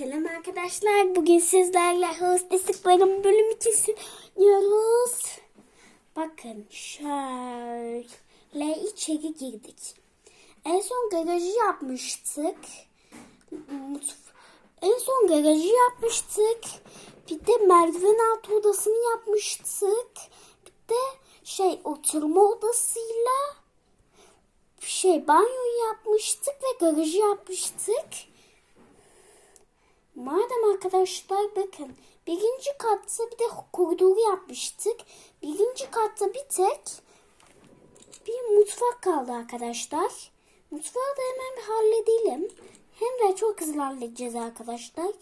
Selam arkadaşlar. Bugün sizlerle hostesliklerin bölüm 2'si diyoruz. Bakın şöyle içeri girdik. En son garajı yapmıştık. En son garajı yapmıştık. Bir de merdiven altı odasını yapmıştık. Bir de şey oturma odasıyla şey banyo yapmıştık ve garajı yapmıştık. Madem arkadaşlar bakın birinci katta bir de koridoru yapmıştık. Birinci katta bir tek bir mutfak kaldı arkadaşlar. Mutfağı da hemen bir halledelim. Hem de çok hızlı halledeceğiz arkadaşlar.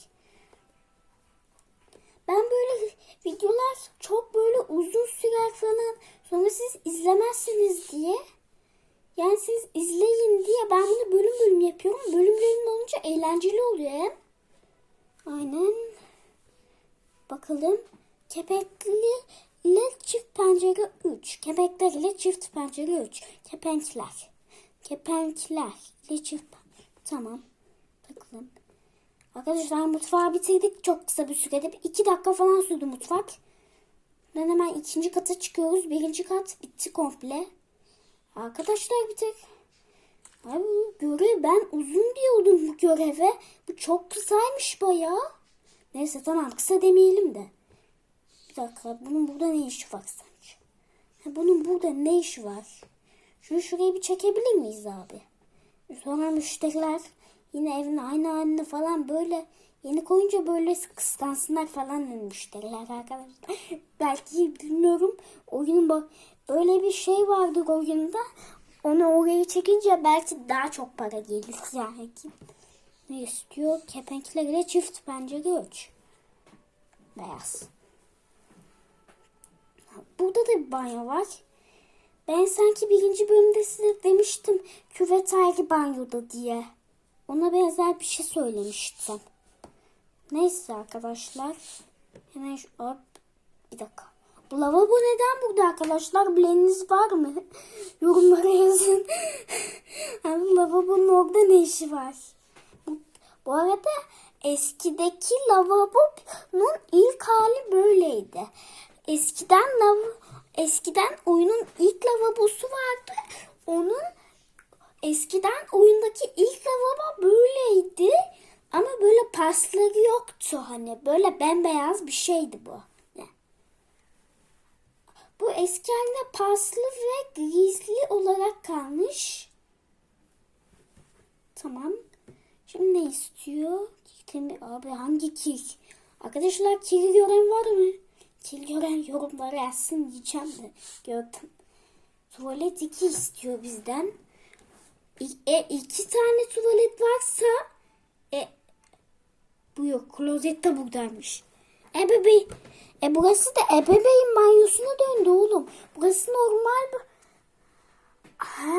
Ben böyle videolar çok böyle uzun sürer falan. Sonra siz izlemezsiniz diye. Yani siz izleyin diye ben bunu bölüm bölüm yapıyorum. Bölümlerin olunca eğlenceli oluyor hem. Aynen. Bakalım. Kepekli ile çift pencere 3. Kepekler ile çift pencere 3. Kepenkler. Kepenkler ile çift. Tamam. Bakalım. Arkadaşlar mutfağı bitirdik çok kısa bir sürede. Bir iki dakika falan sürdü mutfak. Ben hemen ikinci kata çıkıyoruz. Birinci kat bitti komple. Arkadaşlar bir tek Abi görev ben uzun diyordum bu göreve. Bu çok kısaymış bayağı. Neyse tamam kısa demeyelim de. Bir dakika bunun burada ne işi var sence? Ha, bunun burada ne işi var? Şunu şuraya bir çekebilir miyiz abi? Sonra müşteriler yine evin aynı haline falan böyle yeni koyunca böyle kıskansınlar falan müşteriler arkadaşlar. Belki bilmiyorum oyunun bak böyle bir şey vardır oyunda. Onu oraya çekince belki daha çok para gelir yani. Ne istiyor? Kepenklerle çift pencere üç. Beyaz. Burada da bir banyo var. Ben sanki birinci bölümde size demiştim küvet ayrı banyoda diye. Ona benzer bir şey söylemiştim. Neyse arkadaşlar. Hemen şu hop. Bir dakika. Lavabo neden burada arkadaşlar? Bileniniz var mı? Yorumlara yazın. Abi lavabonun orada ne işi var? Bu, bu arada eskideki lavabonun ilk hali böyleydi. Eskiden lav eskiden oyunun ilk lavabosu vardı. Onun eskiden oyundaki ilk lavabo böyleydi. Ama böyle pasları yoktu hani. Böyle bembeyaz bir şeydi bu. Bu eski haline paslı ve gizli olarak kalmış. Tamam. Şimdi ne istiyor? Kirli, abi hangi kir? Arkadaşlar kiri gören var mı? Kir gören yorumlara yazsın diyeceğim de gördüm. Tuvalet 2 istiyor bizden. E, iki tane tuvalet varsa e, bu yok. Klozet de buradaymış. E bebeğim. E burası da ebeveyn banyosuna döndü oğlum. Burası normal bir... Ha,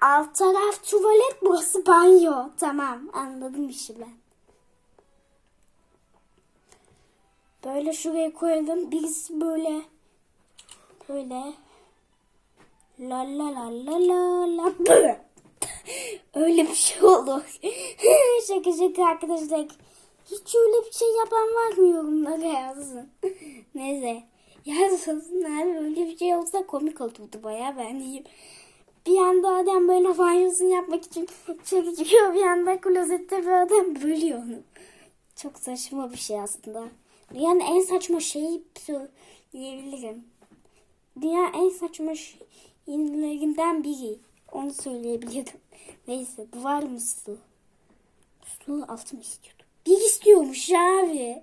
alt taraf tuvalet, burası banyo. Tamam, anladım işi ben. Böyle şuraya koyalım. Birisi böyle. Böyle. La la la la la la. Bı. Öyle bir şey olur. şaka şaka arkadaşlar. Hiç öyle bir şey yapan var mı yorumlara yazsın. Neyse. Yazsın abi öyle bir şey olsa komik olurdu baya ben diyeyim. Bir anda adam böyle banyosunu yapmak için içeri çıkıyor. Bir anda klozette bir adam bölüyor onu. Çok saçma bir şey aslında. Dünyanın en saçma şeyi diyebilirim. Dünya en saçma şeylerinden biri. Onu söyleyebilirim. Neyse bu var mı su? Su altın istiyordu. Bir istiyormuş abi.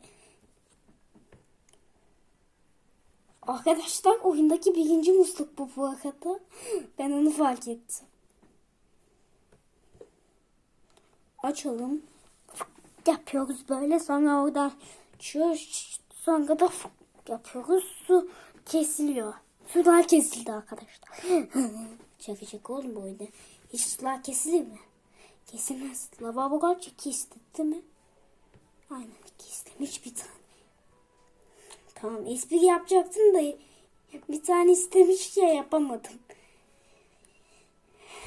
Arkadaşlar oyundaki birinci musluk bu bu arada. Ben onu fark ettim. Açalım. Yapıyoruz böyle sonra orada açıyoruz. Sonra da yapıyoruz. Su kesiliyor. Sular kesildi arkadaşlar. şaka oğlum bu oyunda. Hiç sular kesilir mi? Kesilmez. Lavabo kaç istedi değil mi? Aynen istemiş bir tane. Tamam espri yapacaktım da bir tane istemiş ya yapamadım.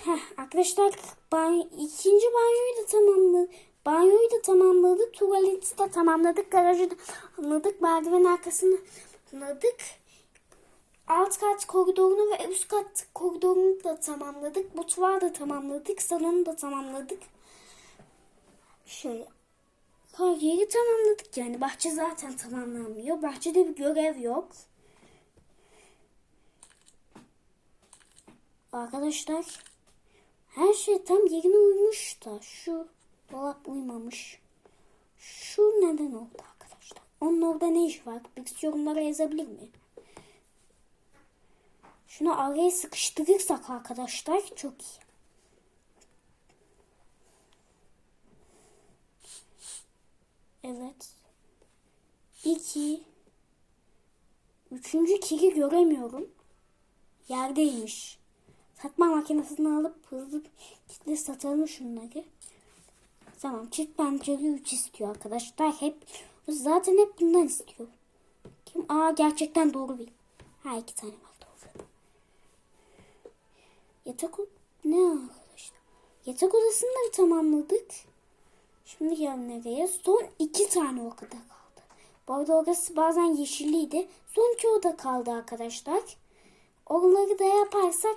Heh, arkadaşlar banyo, ikinci banyoyu da tamamladık. Banyoyu da tamamladık. Tuvaleti de tamamladık. Garajı da tamamladık. Merdiven arkasını tamamladık. Alt kat koridorunu ve üst kat koridorunu da tamamladık. Mutfağı da tamamladık. Salonu da tamamladık. Şöyle her yeri tamamladık yani. Bahçe zaten tamamlanmıyor. Bahçede bir görev yok. Arkadaşlar her şey tam yerine uymuş da şu dolap uymamış. Şu neden oldu arkadaşlar? Onun orada ne iş var? Birisi yorumlara yazabilir mi? Şunu araya sıkıştırırsak arkadaşlar çok iyi. 2 Üçüncü keki göremiyorum. Yerdeymiş. Satma makinesini alıp hızlı kitle satalım şunları. Tamam çift pençeli 3 istiyor arkadaşlar. Hep zaten hep bundan istiyor. Kim? Aa gerçekten doğru bir. Ha iki tane var doğru. Yatak ne arkadaşlar? Yatak odasını da tamamladık. Şimdi gel nereye? Son iki tane o kadar kaldı. Arada orası bazen yeşilliydi. Son iki oda kaldı arkadaşlar. Onları da yaparsak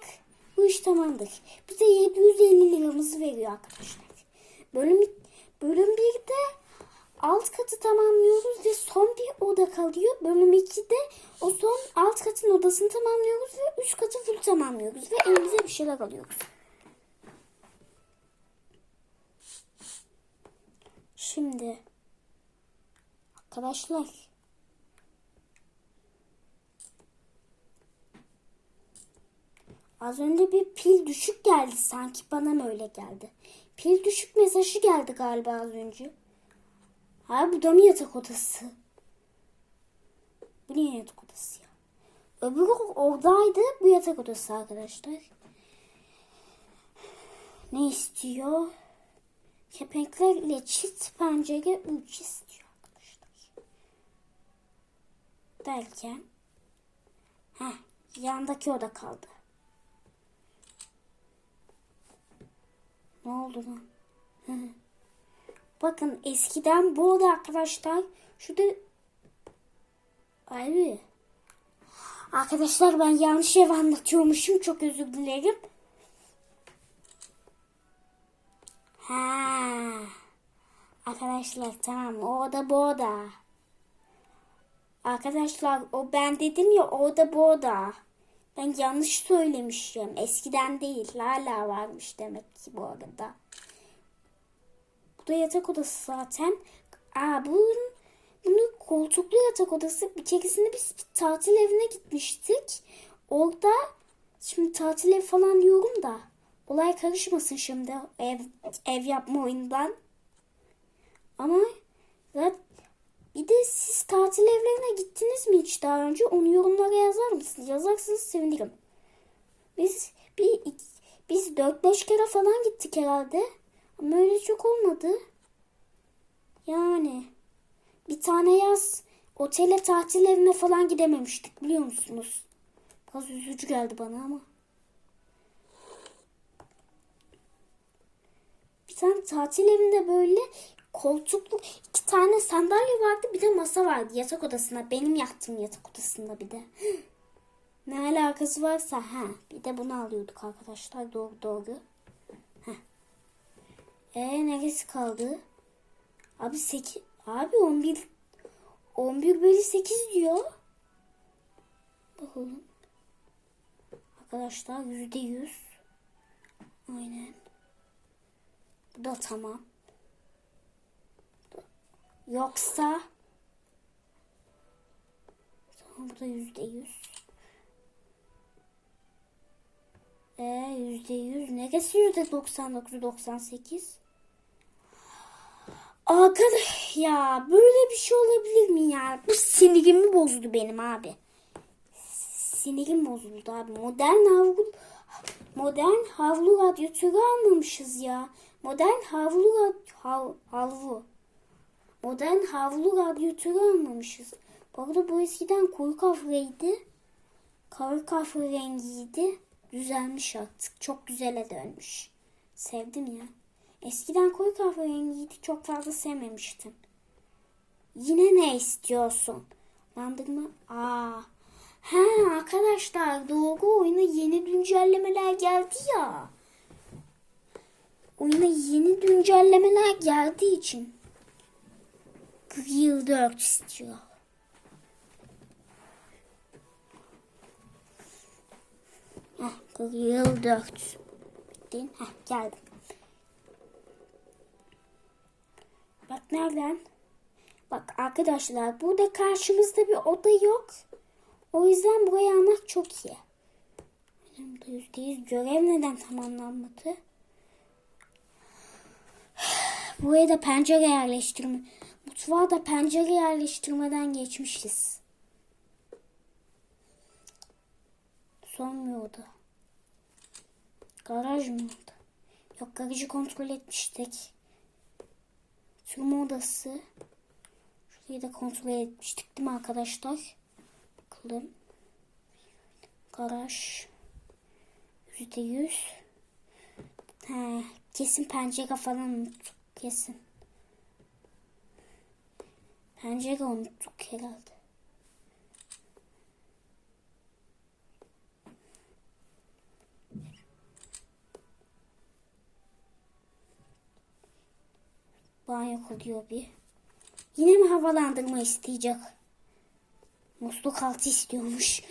bu iş tamamdır. Bize 750 liramızı veriyor arkadaşlar. Bölüm bölüm 1'de alt katı tamamlıyoruz ve son bir oda kalıyor. Bölüm 2'de o son alt katın odasını tamamlıyoruz ve üst katı full tamamlıyoruz ve elimize bir şeyler alıyoruz. Şimdi arkadaşlar az önce bir pil düşük geldi sanki bana mı öyle geldi? Pil düşük mesajı geldi galiba az önce. Ha bu da mı yatak odası? Bu niye yatak odası ya? Öbürü oradaydı bu yatak odası arkadaşlar. Ne istiyor? Kepenkler ile çift pencere 3 istiyor arkadaşlar. Derken Heh, yandaki oda kaldı. Ne oldu lan? Bakın eskiden bu oda arkadaşlar şurada Abi. Arkadaşlar ben yanlış ev anlatıyormuşum. Çok özür dilerim. Ha. Arkadaşlar tamam o oda bu oda. Arkadaşlar o ben dedim ya o oda bu oda. Ben yanlış söylemişim. Eskiden değil hala varmış demek ki bu arada. Bu da yatak odası zaten. Aa bunun, bunun koltuklu yatak odası. Bir keresinde biz bir tatil evine gitmiştik. Orada şimdi tatil ev falan diyorum da olay karışmasın şimdi ev ev yapma oyundan. Ama zaten bir de siz tatil evlerine gittiniz mi hiç daha önce? Onu yorumlara yazar mısınız? Yazarsanız sevinirim. Biz bir biz 4-5 kere falan gittik herhalde. Ama öyle çok olmadı. Yani bir tane yaz otele tatil evine falan gidememiştik biliyor musunuz? Biraz üzücü geldi bana ama. Bir tane tatil evinde böyle koltuklu iki tane sandalye vardı bir de masa vardı yatak odasında. Benim yattığım yatak odasında bir de. Ne alakası varsa ha bir de bunu alıyorduk arkadaşlar doğru doğru. Heh. E neresi kaldı? Abi 8 abi 11 11 bölü 8 diyor. Bakalım. Arkadaşlar yüzde yüz. Aynen. Bu da tamam. Yoksa tamam bu da yüzde yüz. E yüzde yüz. Neresi yüzde doksan dokuz doksan sekiz? Arkadaş ya böyle bir şey olabilir mi ya? Bu sinirimi bozdu benim abi. Sinirim bozuldu abi. Modern havlu modern havlu radyatörü almamışız ya. Modern havlu hav, havlu. Modern havlu radyatörü almamışız. Bu arada bu eskiden koyu kahveydi. Kara kahve rengiydi. Düzelmiş artık. Çok güzele dönmüş. Sevdim ya. Eskiden koyu kahverengiydi çok fazla sevmemiştim. Yine ne istiyorsun? Landırma. Aa. Ha arkadaşlar doğru oyuna yeni güncellemeler geldi ya. Oyuna yeni güncellemeler geldiği için Grill 4 istiyor. Heh, Grill 4. Bittin. Heh, geldim. Bak nereden? Bak arkadaşlar burada karşımızda bir oda yok. O yüzden burayı almak çok iyi. Benim de yüzde yüz görev neden tamamlanmadı? Buraya da pencere yerleştirme. Mutfağa da pencere yerleştirmeden geçmişiz. Sormuyordu. Garaj mı oldu? Yok garajı kontrol etmiştik. Sürme odası. Şurayı da kontrol etmiştik değil mi arkadaşlar? Bakalım. Garaj. Yüzde yüz. He, kesin pencere falan unuttuk. Kesin. Pencere unuttuk herhalde. Banyo koyuyor bir. Yine mi havalandırma isteyecek? Musluk altı istiyormuş.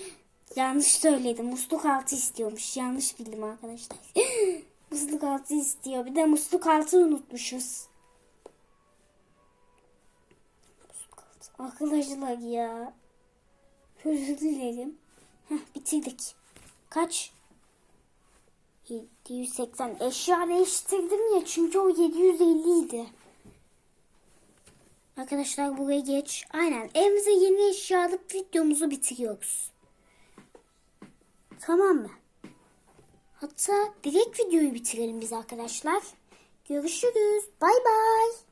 Yanlış söyledim. Musluk altı istiyormuş. Yanlış bildim arkadaşlar. musluk altı istiyor. Bir de musluk altı unutmuşuz. Arkadaşlar ya. Özür dilerim. Heh, bitirdik. Kaç? 780 eşya değiştirdim ya çünkü o 750 idi. Arkadaşlar buraya geç. Aynen evimize yeni eşya alıp videomuzu bitiriyoruz. Tamam mı? Hatta direkt videoyu bitirelim biz arkadaşlar. Görüşürüz. Bay bay.